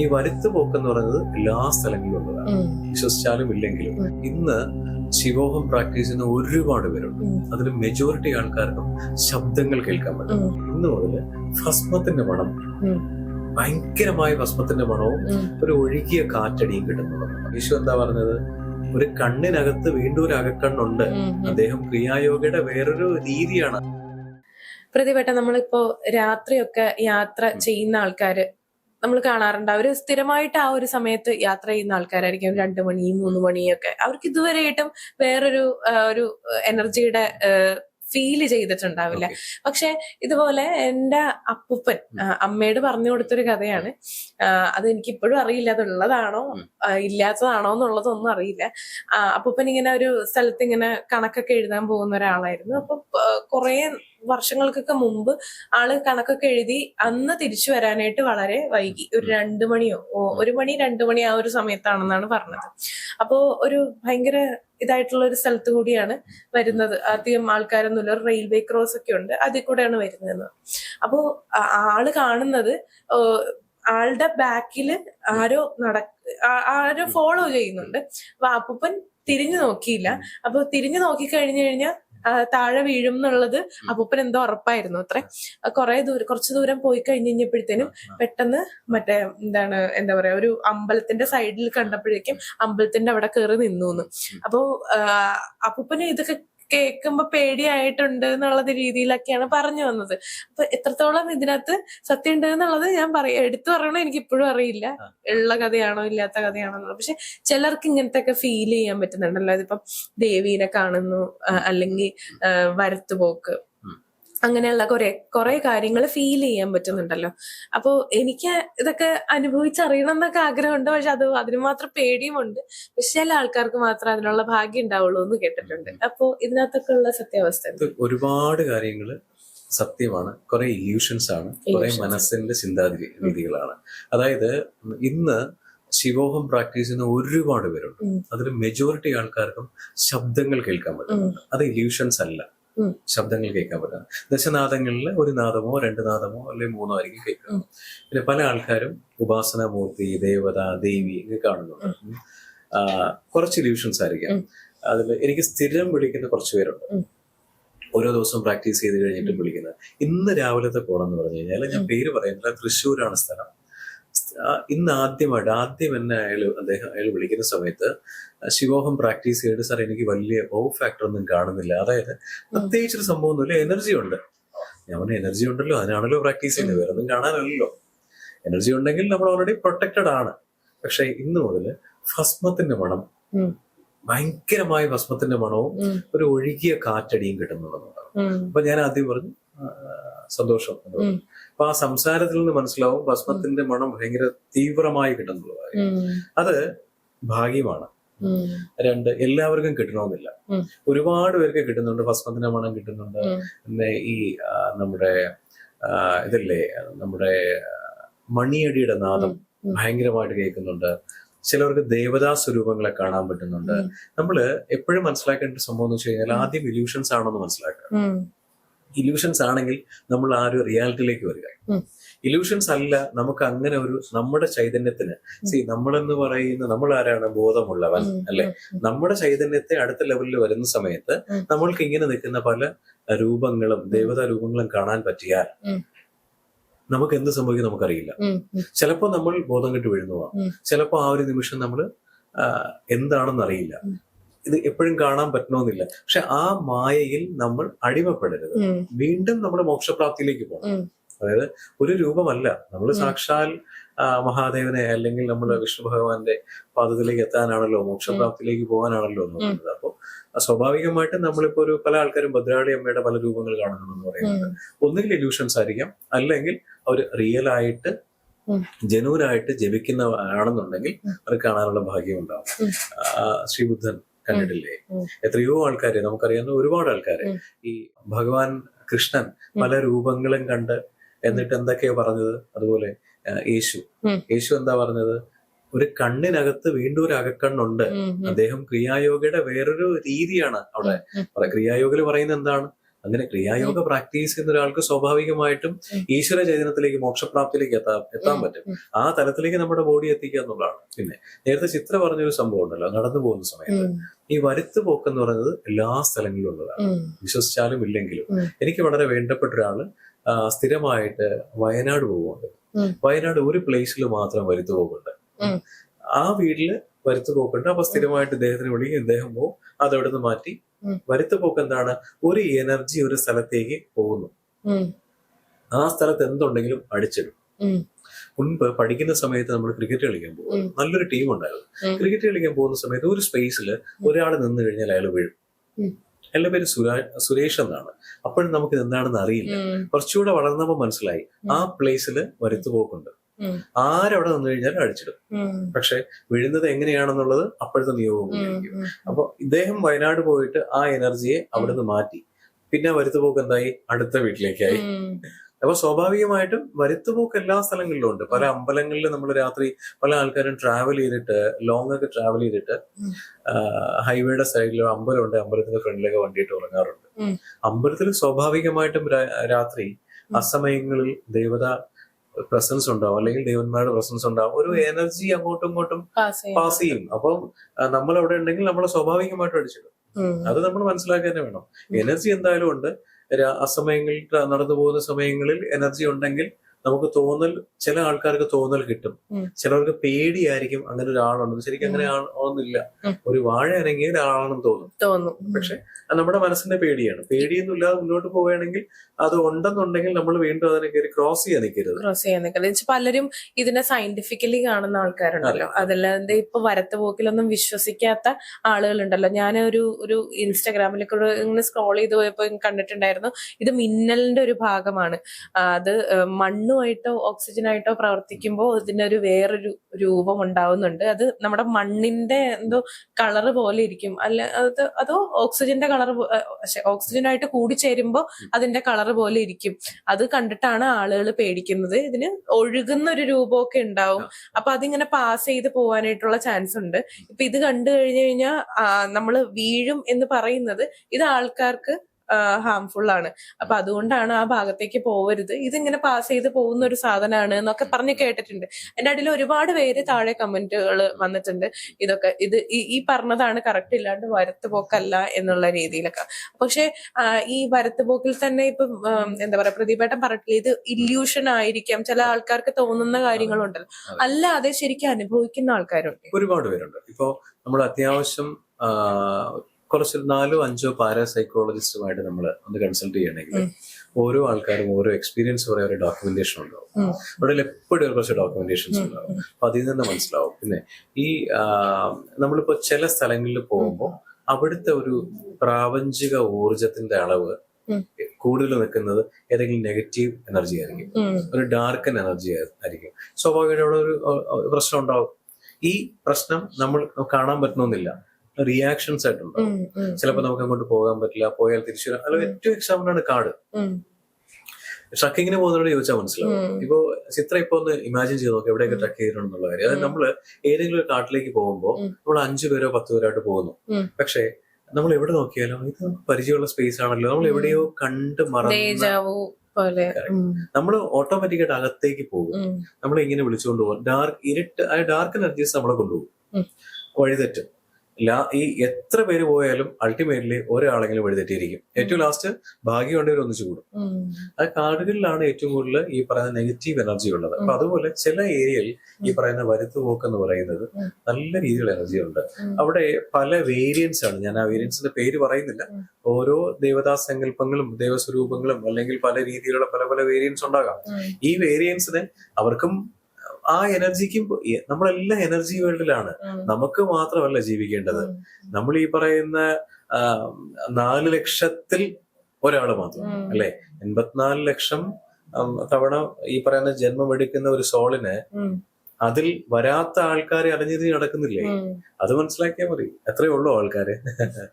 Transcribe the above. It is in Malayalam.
ഈ വരുത്തു പോക്ക് എന്ന് പറയുന്നത് എല്ലാ സ്ഥലങ്ങളിലും ഉള്ളതാണ് വിശ്വസിച്ചാലും ഇല്ലെങ്കിലും. ഇന്ന് ശിവോഹം പ്രാക്ടീസ് ചെയ്യുന്ന ഒരുപാട് പേരുണ്ട്. അതിൽ മെജോറിറ്റി ആൾക്കാർക്കും ശബ്ദങ്ങൾ കേൾക്കാൻ പറ്റും. ഇന്ന് മുതൽ ഭസ്മത്തിന്റെ മണം. ഭയങ്കരമായ ഭസ്മത്തിന്റെ മണവും ഒരു ഒഴുകിയ കാറ്റടിയും കിട്ടുന്നുള്ളതാണ് യേശു എന്താ പറഞ്ഞത്? ഒരു കണ്ണിനകത്ത് വീണ്ടും ഒരു അകക്കണ്ണുണ്ട്. അദ്ദേഹം ക്രിയായോഗയുടെ വേറൊരു രീതിയാണ്. പ്രതിപെട്ട നമ്മളിപ്പോ രാത്രിയൊക്കെ യാത്ര ചെയ്യുന്ന ആൾക്കാര് നമ്മൾ കാണാറുണ്ട്. അവർ സ്ഥിരമായിട്ട് ആ ഒരു സമയത്ത് യാത്ര ചെയ്യുന്ന ആൾക്കാരായിരിക്കും. രണ്ടു മണി മൂന്ന് മണിയൊക്കെ അവർക്ക് ഇതുവരെയായിട്ടും വേറൊരു ഒരു എനർജിയുടെ ഫീൽ ചെയ്തിട്ടുണ്ടാവില്ല. പക്ഷെ ഇതുപോലെ എന്റെ അപ്പൂപ്പൻ അമ്മയോട് പറഞ്ഞു കൊടുത്തൊരു കഥയാണ്. അത് എനിക്ക് ഇപ്പോഴും അറിയില്ല. അത് ഉള്ളതാണോ ഇല്ലാത്തതാണോ എന്നുള്ളതൊന്നും അറിയില്ല. അപ്പൂപ്പൻ ഇങ്ങനെ ഒരു സ്ഥലത്ത് ഇങ്ങനെ കണക്കൊക്കെ എഴുതാൻ പോകുന്ന ഒരാളായിരുന്നു. അപ്പൊ കുറെ വർഷങ്ങൾക്കൊക്കെ മുമ്പ് ആൾ കണക്കൊക്കെ എഴുതി അന്ന് തിരിച്ചു വരാനായിട്ട് വളരെ വൈകി. ഒരു രണ്ടു മണിയോ ഓ, ഒരു മണി രണ്ടു മണി ആ ഒരു സമയത്താണെന്നാണ് പറഞ്ഞത്. അപ്പോ ഒരു ഭയങ്കര ഇതായിട്ടുള്ള ഒരു സ്ഥലത്ത് കൂടിയാണ് വരുന്നത്. അധികം ആൾക്കാരൊന്നുമില്ല. ഒരു റെയിൽവേ ക്രോസ് ഒക്കെ ഉണ്ട്. അതിൽ കൂടെയാണ് വരുന്നത്. അപ്പോ ആൾ കാണുന്നത് ആളുടെ ബാക്കിൽ ആരോ നട ആരോ ഫോളോ ചെയ്യുന്നുണ്ട്. അപ്പൊ അപ്പൂപ്പൻ തിരിഞ്ഞു നോക്കിയില്ല. അപ്പൊ തിരിഞ്ഞു നോക്കി കഴിഞ്ഞു കഴിഞ്ഞാൽ താഴെ വീഴും എന്നുള്ളത് അപ്പൂപ്പൻ എന്തോ ഉറപ്പായിരുന്നു അത്ര. കുറെ ദൂരം കുറച്ച് ദൂരം പോയി കഴിഞ്ഞ് കഴിഞ്ഞപ്പോഴത്തേനും പെട്ടെന്ന് മറ്റേ എന്താണ് എന്താ പറയാ ഒരു അമ്പലത്തിന്റെ സൈഡിൽ കണ്ടപ്പോഴേക്കും അമ്പലത്തിന്റെ അവിടെ കയറി നിന്നു അപ്പോ അപ്പൂപ്പന് ഇതൊക്കെ കേൾക്കുമ്പോ പേടിയായിട്ടുണ്ട് എന്നുള്ള രീതിയിലൊക്കെയാണ് പറഞ്ഞു വന്നത്. അപ്പൊ എത്രത്തോളം ഇതിനകത്ത് സത്യം ഉണ്ട് എന്നുള്ളത് ഞാൻ പറയാം എടുത്തു പറയണോ എനിക്ക് ഇപ്പോഴും അറിയില്ല ഉള്ള കഥയാണോ ഇല്ലാത്ത കഥയാണോ എന്നുള്ളത്. പക്ഷെ ചിലർക്ക് ഇങ്ങനത്തെ ഒക്കെ ഫീൽ ചെയ്യാൻ പറ്റുന്നുണ്ടല്ലോ. അതിപ്പം ദേവീനെ കാണുന്നു അല്ലെങ്കിൽ വരത്തുപോക്ക്. അങ്ങനെയുള്ള കുറെ കുറെ കാര്യങ്ങൾ ഫീൽ ചെയ്യാൻ പറ്റുന്നുണ്ടല്ലോ. അപ്പോ എനിക്ക് ഇതൊക്കെ അനുഭവിച്ചറിയണം എന്നൊക്കെ ആഗ്രഹമുണ്ട്. പക്ഷെ അത് അതിന് മാത്രം പേടിയുമുണ്ട്. പക്ഷെ ചില ആൾക്കാർക്ക് മാത്രം അതിനുള്ള ഭാഗ്യം ഉണ്ടാവുള്ളൂ എന്ന് കേട്ടിട്ടുണ്ട്. അപ്പോ ഇതിനകത്തൊക്കെ ഉള്ള സത്യാവസ്ഥ ഒരുപാട് കാര്യങ്ങൾ സത്യമാണ്. കുറെ ഇല്യൂഷൻസ് ആണ്. കുറെ മനസ്സിന്റെ ചിന്താഗതി രീതികളാണ്. അതായത് ഇന്ന് ശിവോഹം പ്രാക്ടീസ് ചെയ്യുന്ന ഒരുപാട് പേരുണ്ട്. അതിൽ മെജോറിറ്റി ആൾക്കാർക്കും ശബ്ദങ്ങൾ കേൾക്കാൻ പറ്റുന്നുണ്ട്. അത് ഇല്യൂഷൻസ് അല്ല. ശബ്ദങ്ങൾ കേൾക്കാൻ പറ്റുക. ദശനാദങ്ങളിൽ ഒരു നാദമോ രണ്ട് നാദമോ അല്ലെങ്കിൽ മൂന്നോ ആയിരിക്കും കേൾക്കുക. പിന്നെ പല ആൾക്കാരും ഉപാസനാമൂർത്തി ദേവത ദേവി ഒക്കെ കാണുന്നുണ്ട്. കുറച്ച് ഇല്യൂഷൻസ് ആയിരിക്കാം. അതിൽ എനിക്ക് സ്ഥിരം വിളിക്കുന്ന കുറച്ച് പേരുണ്ട്. ഓരോ ദിവസവും പ്രാക്ടീസ് ചെയ്ത് കഴിഞ്ഞിട്ട് വിളിക്കുന്നത്. ഇന്ന് രാവിലത്തെ കോളം എന്ന് പറഞ്ഞു കഴിഞ്ഞാൽ ഞാൻ പേര് പറയുന്നില്ല. തൃശ്ശൂരാണ് സ്ഥലം. ഇന്ന് ആദ്യമായിട്ട് ആദ്യം എന്നെ അയാൾ അദ്ദേഹം അയാൾ വിളിക്കുന്ന സമയത്ത് ശിവോഹം പ്രാക്ടീസ് ചെയ്തിട്ട് സാർ എനിക്ക് വലിയ ഓ ഫാക്ടർ ഒന്നും കാണുന്നില്ല. അതായത് പ്രത്യേകിച്ചൊരു സംഭവമൊന്നുമില്ല എനർജി ഉണ്ട്. ഞാൻ പറഞ്ഞ എനർജി ഉണ്ടല്ലോ അതിനാണല്ലോ പ്രാക്ടീസ് ചെയ്യുന്നത് വേറെ ഒന്നും കാണാനല്ലോ എനർജി ഉണ്ടെങ്കിൽ നമ്മൾ ഓൾറെഡി പ്രൊട്ടക്റ്റഡ് ആണ്. പക്ഷെ ഇന്ന് മുതൽ ഭസ്മത്തിന്റെ മണം. ഭയങ്കരമായ ഭസ്മത്തിന്റെ മണവും ഒരു ഒഴുകിയ കാറ്റടിയും കിട്ടുന്നുള്ളതാണ് ഉം, അപ്പൊ ഞാൻ ആദ്യം പറഞ്ഞു സന്തോഷം എന്ന്. അപ്പൊ ആ സംസാരത്തിൽ നിന്ന് മനസ്സിലാവും ഭസ്മത്തിന്റെ മണം ഭയങ്കര തീവ്രമായി കിട്ടുന്നുള്ളതാണ് കാര്യം. അത് ഭാഗ്യമാണ്. രണ്ട് എല്ലാവർക്കും കിട്ടണമെന്നില്ല. ഒരുപാട് പേർക്ക് കിട്ടുന്നുണ്ട് ഭസ്മത്തിന്റെ മണം കിട്ടുന്നുണ്ട്. പിന്നെ ഈ നമ്മുടെ ഇതല്ലേ നമ്മുടെ മണിയടിയുടെ നാദം. ഭയങ്കരമായിട്ട് കേൾക്കുന്നുണ്ട്. ചിലവർക്ക് ദേവതാ സ്വരൂപങ്ങളെ കാണാൻ പറ്റുന്നുണ്ട്. നമ്മൾ എപ്പോഴും മനസ്സിലാക്കേണ്ട സംഭവം എന്ന് വെച്ച് കഴിഞ്ഞാൽ ആദ്യം ഇല്യൂഷൻസ് ആണെന്ന് മനസ്സിലാക്കുക. ഇല്യൂഷൻസ് ആണെങ്കിൽ നമ്മൾ ആ ഒരു റിയാലിറ്റിയിലേക്ക് വരിക. ഇലൂഷൻസ് ഇല്യൂഷൻസ് അല്ല നമുക്ക് അങ്ങനെ ഒരു നമ്മുടെ ചൈതന്യത്തിന്. സി നമ്മളെന്ന് പറയുന്ന നമ്മൾ ആരാണ്? ബോധമുള്ളവൻ അല്ലെ? നമ്മുടെ ചൈതന്യത്തെ അടുത്ത ലെവലിൽ വരുന്ന സമയത്ത് നമ്മൾക്ക് ഇങ്ങനെ നിൽക്കുന്ന പല രൂപങ്ങളും ദേവതാ രൂപങ്ങളും കാണാൻ പറ്റിയാൽ നമുക്ക് എന്ത് സംഭവിക്കും നമുക്കറിയില്ല. ഉം, ഉം, ചിലപ്പോ നമ്മൾ ബോധം കെട്ട് വീഴുന്നു ചിലപ്പോൾ ചിലപ്പോ ആ ഒരു നിമിഷം നമ്മൾ എന്താണെന്ന് അറിയില്ല. ഇത് എപ്പോഴും കാണാൻ പറ്റണമെന്നില്ല പക്ഷെ ആ മായയിൽ നമ്മൾ അടിമപ്പെടരുത്. വീണ്ടും നമ്മുടെ മോക്ഷപ്രാപ്തിയിലേക്ക് പോകണം അതായത് ഒരു രൂപമല്ല. നമ്മൾ സാക്ഷാൽ മഹാദേവനെ അല്ലെങ്കിൽ നമ്മൾ വിഷ്ണു ഭഗവാന്റെ പാദത്തിലേക്ക് എത്താനാണല്ലോ മോക്ഷപ്രാപ്തിയിലേക്ക് പോകാനാണല്ലോ നോക്കുന്നത് അപ്പോൾ സ്വാഭാവികമായിട്ടും നമ്മളിപ്പോ ഒരു പല ആൾക്കാരും ഭദ്രാളി അമ്മയുടെ പല രൂപങ്ങൾ കാണുന്നു പറയുന്നത് ഒന്നുകിൽ ഇല്യൂഷൻസ് ആയിരിക്കാം. അല്ലെങ്കിൽ അവർ റിയൽ ആയിട്ട് ആയിട്ട് ജപിക്കുന്ന ആണെന്നുണ്ടെങ്കിൽ അവർ അത് കാണാനുള്ള ഭാഗ്യം ഉണ്ടാവും. ശ്രീബുദ്ധൻ കണ്ടിട്ടില്ലേ. എത്രയോ ആൾക്കാര് നമുക്കറിയാവുന്ന ഒരുപാട് ആൾക്കാരെ ഈ ഭഗവാൻ കൃഷ്ണൻ പല രൂപങ്ങളും കണ്ട് എന്നിട്ട് എന്തൊക്കെയാ പറഞ്ഞത്? അതുപോലെ യേശു. യേശു എന്താ പറഞ്ഞത്? ഒരു കണ്ണിനകത്ത് വീണ്ടും ഒരു അകക്കണ്ണുണ്ട്. അദ്ദേഹം ക്രിയായോഗയുടെ വേറൊരു രീതിയാണ് അവിടെ. ക്രിയായോഗയിൽ പറയുന്ന പറയുന്നത് എന്താണ്? അങ്ങനെ ക്രിയായോഗ പ്രാക്ടീസ് ചെയ്യുന്ന ഒരാൾക്ക് സ്വാഭാവികമായിട്ടും. ഈശ്വര ചൈതന്യത്തിലേക്ക് മോക്ഷപ്രാപ്തിയിലേക്ക് എത്താൻ എത്താൻ പറ്റും. ആ തലത്തിലേക്ക് നമ്മുടെ ബോഡി എത്തിക്കുക എന്നുള്ളതാണ്. പിന്നെ നേരത്തെ ചിത്ര പറഞ്ഞൊരു സംഭവം ഉണ്ടല്ലോ നടന്നു പോകുന്ന സമയത്ത്. ഈ വരുത്ത് പോക്ക് എന്ന് പറയുന്നത് എല്ലാ സ്ഥലങ്ങളിലും ഉള്ളതാണ്. വിശ്വസിച്ചാലും ഇല്ലെങ്കിലും. എനിക്ക് വളരെ വേണ്ടപ്പെട്ട ഒരാൾ സ്ഥിരമായിട്ട് വയനാട് പോകുന്നുണ്ട് വയനാട് ഒരു പ്ലേസിൽ മാത്രം വരുത്തു പോകുന്നുണ്ട് ആ വീട്ടിൽ വരുത്തു പോക്കുണ്ട്. അപ്പൊ സ്ഥിരമായിട്ട് ഇദ്ദേഹത്തിന് വിളിക്കും ഇദ്ദേഹം പോകും അതവിടുന്ന് നിന്ന് മാറ്റി ഉം. വരുത്തു പോക്ക് എന്താണ്? ഒരു എനർജി ഒരു സ്ഥലത്തേക്ക് പോകുന്നു. ആ സ്ഥലത്ത് എന്തുണ്ടെങ്കിലും അടിച്ചിടും. മുൻപ് പഠിക്കുന്ന സമയത്ത് നമ്മൾ ക്രിക്കറ്റ് കളിക്കാൻ പോകും. നല്ലൊരു ടീം ഉണ്ടായിരുന്നു. ക്രിക്കറ്റ് കളിക്കാൻ പോകുന്ന സമയത്ത് ഒരു സ്പേസിൽ ഒരാൾ നിന്ന് കഴിഞ്ഞാൽ അയാൾ വീഴും. എന്റെ പേര് സുരാ സുരേഷ് എന്നാണ്. അപ്പോഴും നമുക്ക് എന്താണെന്ന് അറിയില്ല. കുറച്ചുകൂടെ വളർന്നപ്പോൾ മനസ്സിലായി. ആ പ്ലേസിൽ വരുത്തുപോക്കുണ്ട്. ആരവിടെ നിന്ന് കഴിഞ്ഞാൽ അടിച്ചിടും. പക്ഷെ വീഴുന്നത് എങ്ങനെയാണെന്നുള്ളത് അപ്പോഴത്തെ നിയോഗം അപ്പൊ ഇദ്ദേഹം വയനാട് പോയിട്ട് ആ എനർജിയെ അവിടെ നിന്ന് മാറ്റി. പിന്നെ വരുത്തുപോക്ക് എന്തായി? അടുത്ത വീട്ടിലേക്കായി. അപ്പൊ സ്വാഭാവികമായിട്ടും വരുത്തുപോക്ക് എല്ലാ സ്ഥലങ്ങളിലും ഉണ്ട്. പല അമ്പലങ്ങളിൽ നമ്മൾ രാത്രി പല ആൾക്കാരും ട്രാവൽ ചെയ്തിട്ട് ലോങ് ഒക്കെ ട്രാവൽ ചെയ്തിട്ട്. ഹൈവേയുടെ സൈഡിൽ അമ്പലമുണ്ട് അമ്പലത്തിന്റെ ഫ്രണ്ടിലൊക്കെ വണ്ടിയിട്ട് ഉറങ്ങാറുണ്ട്. അമ്പലത്തിൽ സ്വാഭാവികമായിട്ടും രാത്രി അസമയങ്ങളിൽ ദേവത പ്രസൻസ് ഉണ്ടാവും. അല്ലെങ്കിൽ ദേവന്മാരുടെ പ്രസൻസ് ഉണ്ടാവും. ഒരു എനർജി അങ്ങോട്ടും ഇങ്ങോട്ടും പാസ് ചെയ്യും. അപ്പം നമ്മൾ അവിടെ ഉണ്ടെങ്കിൽ നമ്മൾ സ്വാഭാവികമായിട്ട് അടിച്ചിടും. അത് നമ്മൾ മനസ്സിലാക്കി തന്നെ വേണം. എനർജി എന്തായാലും ഉണ്ട്. അസമയങ്ങളിൽ നടന്നു പോകുന്ന സമയങ്ങളിൽ എനർജി ഉണ്ടെങ്കിൽ നമുക്ക് തോന്നൽ ചില ആൾക്കാർക്ക് തോന്നൽ കിട്ടും. ചിലവർക്ക് പേടിയായിരിക്കും അങ്ങനെ ഒരാളുണ്ട് ശരിക്കും അങ്ങനെ ആണെന്നില്ല. ഒരു വാഴ ഇറങ്ങിയ ഒരാളാണെന്ന് തോന്നും. തോന്നും. പക്ഷെ അത് നമ്മുടെ മനസ്സിന്റെ പേടിയാണ്. പേടിയൊന്നും ഇല്ലാതെ മുന്നോട്ട് പോവുകയാണെങ്കിൽ അത് ഉണ്ടെന്നുണ്ടെങ്കിൽ നമ്മൾ വീണ്ടും അതിനെ കയറി ക്രോസ് ചെയ്യാൻ നിൽക്കരുത്. ക്രോസ് ചെയ്യാൻ നിൽക്കരുത്. പലരും ഇതിനെ സയന്റിഫിക്കലി കാണുന്ന ആൾക്കാരുണ്ടല്ലോ. അതെ. അതല്ലാതെ ഇപ്പൊ വരത്ത് പോക്കിലൊന്നും വിശ്വസിക്കാത്ത ആളുകളുണ്ടല്ലോ. ഞാൻ ഒരു ഒരു ഇൻസ്റ്റാഗ്രാമിലൊക്കെ ഇങ്ങനെ സ്ക്രോൾ ചെയ്ത് പോയപ്പോ കണ്ടിട്ടുണ്ടായിരുന്നു. ഇത് മിന്നലിന്റെ ഒരു ഭാഗമാണ്. അത് ഏഹ്, മണ്ണുമായിട്ടോ ഓക്സിജനായിട്ടോ പ്രവർത്തിക്കുമ്പോൾ ഇതിനൊരു വേറൊരു രൂപം ഉണ്ടാവുന്നുണ്ട്. അത് നമ്മുടെ മണ്ണിന്റെ എന്തോ കളറ് പോലെ ഇരിക്കും. അല്ല അത് അതോ ഓക്സിജന്റെ കളർ ഓക്സിജനായിട്ട് ചേരുമ്പോൾ അതിന്റെ കളർ പോലെ ഇരിക്കും. അത് കണ്ടിട്ടാണ് ആളുകൾ പേടിക്കുന്നത്. ഇതിന് ഒഴുകുന്ന ഒരു രൂപമൊക്കെ ഉണ്ടാവും. അപ്പൊ അതിങ്ങനെ പാസ് ചെയ്ത് പോവാനായിട്ടുള്ള ചാൻസ് ഉണ്ട്. ഇപ്പൊ ഇത് കണ്ടു കഴിഞ്ഞു കഴിഞ്ഞാൽ നമ്മൾ വീഴും എന്ന് പറയുന്നത് ഇത് ആൾക്കാർക്ക് ഹാംഫുൾ ആണ്. അപ്പൊ അതുകൊണ്ടാണ് ആ ഭാഗത്തേക്ക് പോവരുത്. ഇതിങ്ങനെ പാസ് ചെയ്ത് പോകുന്ന ഒരു സാധനമാണ് എന്നൊക്കെ പറഞ്ഞ് കേട്ടിട്ടുണ്ട്. എന്റെ അടിയിൽ ഒരുപാട് പേര് താഴെ കമന്റുകൾ വന്നിട്ടുണ്ട്. ഇതൊക്കെ ഇത് ഈ- പറഞ്ഞതാണ് കറക്റ്റ് ഇല്ലാണ്ട് വരത്ത് പോക്കല്ല എന്നുള്ള രീതിയിലൊക്കെ. പക്ഷെ ഈ വരത്ത് പോക്കിൽ തന്നെ ഇപ്പൊ എന്താ പറയാ പ്രതിപേട്ടം പറഞ്ഞിട്ടില്ല ഇത് ഇല്യൂഷൻ ആയിരിക്കാം. ചില ആൾക്കാർക്ക് തോന്നുന്ന കാര്യങ്ങളുണ്ടല്ലോ. അല്ലാതെ ശരിക്കും അനുഭവിക്കുന്ന ആൾക്കാരുണ്ട്. ഒരുപാട് പേരുണ്ട്. ഇപ്പോ നമ്മൾ അത്യാവശ്യം കുറച്ച് നാലോ അഞ്ചോ പാരാസൈക്കോളജിസ്റ്റുമായിട്ട് നമ്മൾ ഒന്ന് കൺസൾട്ട് ചെയ്യണമെങ്കിൽ ഓരോ ആൾക്കാരും ഓരോ എക്സ്പീരിയൻസ് പറയാൻ ഒരു ഡോക്യുമെന്റേഷൻ ഉണ്ടാവും. അവിടെ എപ്പോഴും കുറച്ച് ഡോക്യുമെന്റേഷൻസ് ഉണ്ടാവും. അപ്പൊ അതിൽ നിന്ന് മനസ്സിലാവും. പിന്നെ ഈ നമ്മളിപ്പോ ചില സ്ഥലങ്ങളിൽ പോകുമ്പോൾ അവിടുത്തെ ഒരു പ്രാപഞ്ചിക ഊർജത്തിന്റെ അളവ്. കൂടുതൽ നിൽക്കുന്നത് ഏതെങ്കിലും നെഗറ്റീവ് എനർജി ആയിരിക്കും. ഒരു ഡാർക്കൻ എനർജി ആയിരിക്കും. സ്വാഭാവികമായിട്ടും അവിടെ ഒരു പ്രശ്നം ഉണ്ടാവും. ഈ പ്രശ്നം നമ്മൾ കാണാൻ പറ്റണമെന്നില്ല. റിയാക്ഷൻസ് ആയിട്ടുണ്ടാവും. ചിലപ്പോൾ നമുക്ക് അങ്ങോട്ട് പോകാൻ പറ്റില്ല പോയാൽ തിരിച്ചു വരാം. അല്ലെങ്കിൽ ഏറ്റവും എക്സാമ്പിൾ ആണ് കാട്. ട്രക്കിങ്ങിന് പോകുന്നവരോട് ചോദിച്ചാൽ മനസ്സിലാവും. ഇപ്പോ ചിത്ര ഇപ്പൊ ഒന്ന് ഇമാജിൻ ചെയ്ത് നോക്കാം എവിടെയൊക്കെ ട്രക്ക് ചെയ്തിട്ടുണ്ടെന്നുള്ള കാര്യം. അതായത് ഉം. നമ്മൾ ഏതെങ്കിലും ഒരു കാട്ടിലേക്ക് പോകുമ്പോൾ നമ്മൾ അഞ്ചു പേരോ പത്ത് പേരോ ആയിട്ട് പോകുന്നു. പക്ഷേ നമ്മൾ എവിടെ നോക്കിയാലും ഇത് പരിചയമുള്ള സ്പേസ് ആണല്ലോ. നമ്മൾ എവിടെയോ കണ്ട് മറന്നു പോലെ. നമ്മൾ ഓട്ടോമാറ്റിക്കായിട്ട് അകത്തേക്ക് പോകും. നമ്മൾ ഇങ്ങനെ വിളിച്ചുകൊണ്ട് പോകും. ഡാർക്ക് ഇരുട്ട് ആ ഡാർക്ക് എനർജീസ് നമ്മളെ കൊണ്ടുപോകും. വഴിതെറ്റും. ലാ ഈ എത്ര പേര് പോയാലും അൾട്ടിമേറ്റ്ലി ഒരാളെങ്കിലും വഴിതെറ്റിയിരിക്കും. ഏറ്റവും ലാസ്റ്റ് ഭാഗ്യമുണ്ടെങ്കിൽ ഒന്നിച്ചു കൂടും. അത് കാടുകളിലാണ് ഏറ്റവും കൂടുതൽ ഈ പറയുന്ന നെഗറ്റീവ് എനർജി ഉള്ളത്. അപ്പൊ അതുപോലെ ചില ഏരിയയിൽ ഈ പറയുന്ന വരുത്തുപോക്ക് എന്ന് പറയുന്നത് നല്ല രീതിയിലുള്ള എനർജി ഉണ്ട്. അവിടെ പല വേരിയൻസ് ആണ്. ഞാൻ ആ വേരിയൻസിന്റെ പേര് പറയുന്നില്ല. ഓരോ ദേവതാ സങ്കല്പങ്ങളും ദേവസ്വരൂപങ്ങളും അല്ലെങ്കിൽ പല രീതിയിലുള്ള പല പല വേരിയൻസ് ഉണ്ടാകാം. ഈ വേരിയൻസിന് അവർക്കും ആ എനർജിക്കും നമ്മളെല്ലാം എനർജി വേൾഡിലാണ്. നമുക്ക് മാത്രമല്ല ജീവിക്കേണ്ടത്. നമ്മൾ ഈ പറയുന്ന നാല് ലക്ഷത്തിൽ ഒരാൾ മാത്രം. അല്ലെ? എൺപത്തിനാല് ലക്ഷം തവണ ഈ പറയുന്ന ജന്മം എടുക്കുന്ന ഒരു സോളിന് അതിൽ വരാത്ത ആൾക്കാരെ അറിഞ്ഞതിന് നടക്കുന്നില്ലേ? അത് മനസ്സിലാക്കിയാൽ മതി. എത്രയേ ഉള്ളൂ ആൾക്കാര്.